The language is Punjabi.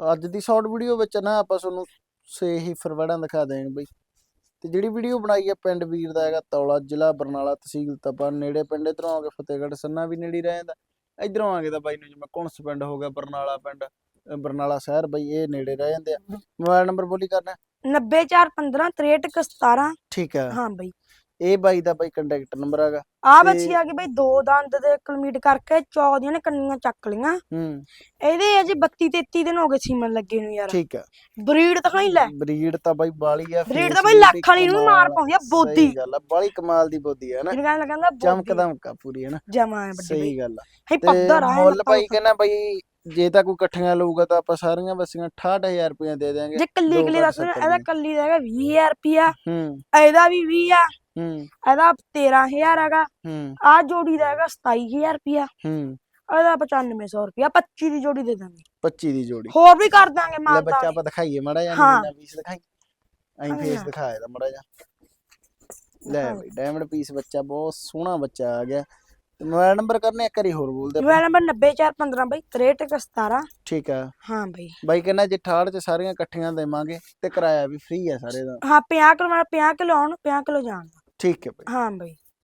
ਅੱਜ ਦੀ ਸ਼ਾਰਟ ਵੀਡੀਓ ਵਿੱਚ ਨਾ ਆਪਾਂ ਤੁਹਾਨੂੰ ਸੇ ਹੀ ਫਰਵੜਾਂ ਦਿਖਾ ਦੇਵਾਂਗੇ ਬਈ। ਤੇ ਜਿਹੜੀ ਵੀਡੀਓ ਬਣਾਈ ਹੈ ਪਿੰਡ ਵੀਰ ਦਾ ਹੈਗਾ ਤੌਲਾ ਜ਼ਿਲ੍ਹਾ ਬਰਨਾਲਾ ਤਹਿਸੀਲ ਤਪਾ ਨੇੜੇ ਪਿੰਡ ਇਧਰੋਂ ਆਗੇ ਫਤਿਹਗੜ੍ਹ ਸੰਨਾ ਵੀ ਨੇੜੇ ਹੀ ਰਹਿ ਜਾਂਦਾ। ਇਧਰੋਂ ਆਗੇ ਤਾਂ ਬਾਈ ਨੂੰ ਜਿਵੇਂ ਕੁਣਸ ਪਿੰਡ ਹੋ ਗਿਆ ਬਰਨਾਲਾ ਪਿੰਡ ਬਰਨਾਲਾ ਸ਼ਹਿਰ ਬਈ ਇਹ ਨੇੜੇ ਰਹਿ ਜਾਂਦੇ ਆ। ਮੋਬਾਈਲ ਨੰਬਰ ਬੋਲੀ ਕਰਨਾ। 90415 6317 ਠੀਕ ਹੈ ਹਾਂ ਬਈ। ਇਹ ਬਾਈ ਦਾ ਬਾਈ ਕੰਟੈਕਟ ਨੰਬਰ ਹੈਗਾ। ਆ ਬੱਚੀ ਆ ਗਈ ਬਈ ਦੋ ਦੰਦ ਦੇ ਕਲਮੀਟ ਕਰਕੇ ਚੌਦੀਆਂ ਨੇ ਕੰਨੀਆਂ ਚੱਕ ਲੀਆਂ ਹੂੰ। ਇਹਦੇ ਅਜੇ 32 33 ਦਿਨ ਹੋ ਗਏ ਸੀਮਨ ਲੱਗੇ ਨੂੰ ਯਾਰ। ਠੀਕ ਹੈ ਬਰੀਡ ਤਾਂ ਹੀ ਲੈ। ਬਰੀਡ ਤਾਂ ਬਾਈ ਬਾਲੀ ਆ ਬਰੀਡ ਤਾਂ ਬਈ ਲੱਖ ਵਾਲੀ ਨੂੰ ਮਾਰ ਆ। ਪਾਉਂਦੀ ਆ ਸਹੀ ਬੋਦੀ। ਗੱਲ ਆ ਬਾਲੀ ਕਮਾਲ ਦੀ ਬੋਦੀ ਹੈ ਨਾ ਜਿਹਨੂੰ ਕਹਿੰਦਾ ਕਹਿੰਦਾ ਚਮਕ ਦਮਕਾ ਪੂਰੀ ਹੈ ਨਾ ਜਮਾ ਹੈ ਵੱਡੀ ਸਹੀ ਬਈ। ਗੱਲ ਆ। ਹੈ ਪੱਧਰ ਆ ਮੁੱਲ ਭਾਈ ਕਹਿੰਦਾ ਬਈ ਜੇ ਤਾਂ ਕੋਈ ਇਕੱਠੀਆਂ ਲਊਗਾ ਤਾਂ ਆਪਾਂ ਸਾਰੀਆਂ ਬੱਸੀਆਂ 68000 ਰੁਪਏ ਦੇ ਦੇਾਂਗੇ ਜੇ ਕੱਲੀ ਕੱਲੀ ਦੱਸ ਇਹਦਾ ਦੀਆਂ। ਕੱਲੀ ਦਾ ਹੈਗਾ 20000 ਰੁਪਿਆ ਹੂੰ। ਇਹਦਾ ਵੀ 20 ਆ। ਹੂੰ। ਇਹਦਾ 13000 ਹੈਗਾ। ਹੂੰ। ਆ ਜੋੜੀ ਦਾ ਹੈਗਾ 27000 ਰੁਪਿਆ ਹੂੰ। ਇਹਦਾ 9500 ਰੁਪਿਆ 25 ਦੀ ਜੋੜੀ ਦੇ ਦਾਂਗੇ। 25 ਦੀ ਜੋੜੀ। ਹੋਰ ਵੀ ਕਰ ਦਾਂਗੇ ਲੈ ਮਾਨਤਾ ਬੱਚਾ ਆਪਾਂ ਦਿਖਾਈਏ ਮੜਾ ਜਾਂ। ਨਾ ਪੀਸ ਦਿਖਾਈ। ਐਂ। ਫੇਸ ਦਿਖਾਇਆ ਦਾ ਮੜਾ ਜਾਂ ਲੈ। ਬਈ ਡਾਇਮੰਡ ਪੀਸ ਬੱਚਾ ਬਹੁਤ ਸੋਹਣਾ ਬੱਚਾ ਆ ਗਿਆ। ਮੋਬਾਈਲ ਨੰਬਰ ਕਰਨੇ ਇੱਕ ਵਾਰੀ ਹੋਰ ਬੋਲ ਦੇ ਮੋਬਾਈਲ ਨੰਬਰ 90415 ਬਈ 6317 ਠੀਕ ਆ। ਹਾਂ ਬਈ। ਬਾਈ ਕਹਿੰਦਾ ਜੇ ਠਾੜ ਚ ਸਾਰੀਆਂ ਇਕੱਠੀਆਂ ਦੇਵਾਂਗੇ ਤੇ ਕਿਰਾਇਆ ਵੀ ਫ੍ਰੀ ਆ ਸਾਰੇ ਦਾ। ਹਾਂ 50 ਕਿਲੋ ਮੈਂ 50 ਕਿਲੋ ਆਉਣ 50 ਕਿਲੋ ਜਾਣ। ਠੀਕ ਹੈ ਬਾਈ। ਹਾਂ ਬਾਈ।